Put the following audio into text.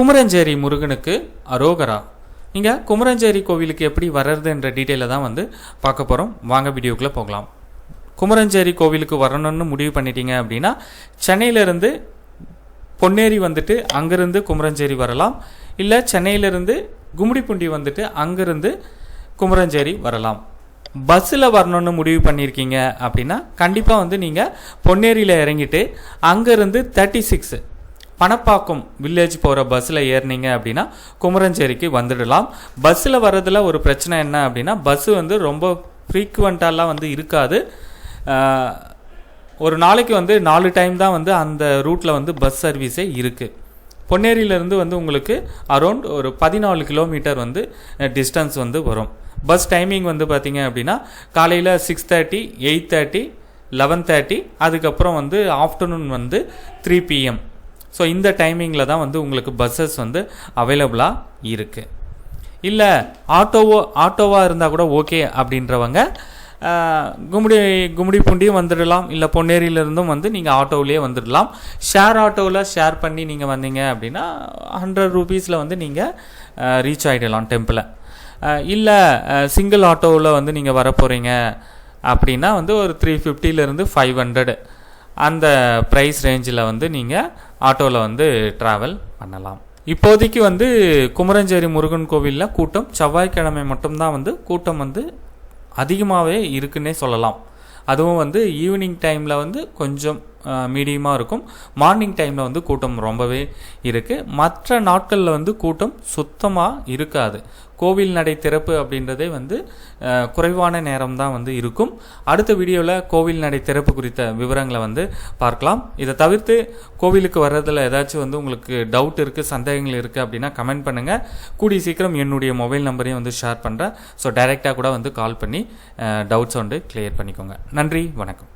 குமரஞ்சேரி முருகனுக்கு அரோகரா. நீங்கள் குமரஞ்சேரி கோவிலுக்கு எப்படி வர்றதுன்ற டீட்டெயிலை தான் வந்து பார்க்க போகிறோம் வாங்க வீடியோக்குள்ளே போகலாம். குமரஞ்சேரி கோவிலுக்கு வரணும்னு முடிவு பண்ணிட்டீங்க அப்படின்னா சென்னையிலேருந்து பொன்னேரி வந்துட்டு அங்கேருந்து குமரஞ்சேரி வரலாம். இல்லை சென்னையிலேருந்து கும்மிடிப்பூண்டி வந்துட்டு அங்கேருந்து குமரஞ்சேரி வரலாம். பஸ்ஸில் வரணும்னு முடிவு பண்ணியிருக்கீங்க அப்படின்னா கண்டிப்பாக வந்து நீங்கள் பொன்னேரியில் இறங்கிட்டு அங்கேருந்து தேர்ட்டி சிக்ஸு பணப்பாக்கம் வில்லேஜ் போகிற பஸ்ஸில் ஏறினீங்க அப்படின்னா குமரஞ்சேரிக்கு வந்துடலாம். பஸ்ஸில் வர்றதில் ஒரு பிரச்சனை என்ன அப்படின்னா பஸ்ஸு வந்து ரொம்ப ஃப்ரீக்குவெண்ட்டாலாம் வந்து இருக்காது. ஒரு நாளைக்கு வந்து நாலு டைம் தான் வந்து அந்த ரூட்டில் வந்து பஸ் சர்வீஸே இருக்குது பொன்னேரியிலேருந்து வந்து உங்களுக்கு அரௌண்ட் ஒரு பதினாலு கிலோமீட்டர் வந்து டிஸ்டன்ஸ் வந்து வரும். பஸ் டைமிங் வந்து பார்த்திங்க அப்படின்னா காலையில் six thirty eight thirty eleven thirty அதுக்கப்புறம் வந்து ஆஃப்டர்நூன் வந்து த்ரீ பிஎம் ஸோ இந்த டைமிங்கில் தான் வந்து உங்களுக்கு பஸ்ஸஸ் வந்து அவைலபிளாக இருக்குது இல்லை ஆட்டோவோ ஆட்டோவாக இருந்தால் கூட ஓகே அப்படின்றவங்க கும்படி கும்மிடி பூண்டியும் வந்துடலாம். இல்லை பொன்னேரியிலேருந்தும் வந்து நீங்கள் ஆட்டோவிலேயே வந்துடலாம். ஷேர் ஆட்டோவில் ஷேர் பண்ணி நீங்கள் வந்தீங்க அப்படின்னா ஹண்ட்ரட் ருபீஸில் வந்து நீங்கள் ரீச் ஆகிடலாம் டெம்பிளை இல்லை சிங்கிள் ஆட்டோவில் வந்து நீங்கள் வர போகிறீங்க அப்படின்னா வந்து ஒரு த்ரீ ஃபிஃப்டிலேருந்து ஃபைவ் ஹண்ட்ரடு அந்த ப்ரைஸ் ரேஞ்சில் வந்து நீங்கள் ஆட்டோவில் வந்து ட்ராவல் பண்ணலாம். இப்போதைக்கு வந்து குமரஞ்சேரி முருகன் கோவிலில் கூட்டம் செவ்வாய்க்கிழமை மட்டும்தான் வந்து கூட்டம் வந்து அதிகமாகவே இருக்குன்னே சொல்லலாம். அதுவும் வந்து ஈவினிங் டைமில் வந்து கொஞ்சம் மீடியமாக இருக்கும். மார்னிங் டைமில் வந்து கூட்டம் ரொம்பவே இருக்குது மற்ற நாட்களில் வந்து கூட்டம் சுத்தமாக இருக்காது. கோவில் நடை திறப்பு அப்படின்றதே வந்து குறைவான நேரம் தான் வந்து இருக்கும். அடுத்த வீடியோவில் கோவில் நடை திறப்பு குறித்த விவரங்களை வந்து பார்க்கலாம். இதை தவிர்த்து கோவிலுக்கு வர்றதில் ஏதாச்சும் வந்து உங்களுக்கு டவுட் இருக்குது சந்தேகங்கள் இருக்குது அப்படின்னா கமெண்ட் பண்ணுங்கள் கூடிய சீக்கிரம் என்னுடைய மொபைல் நம்பரையும் வந்து ஷேர் பண்ணுறேன் ஸோ டைரெக்டாக கூட வந்து கால் பண்ணி டவுட்ஸ் வந்து கிளியர் பண்ணிக்கோங்க. நன்றி வணக்கம்.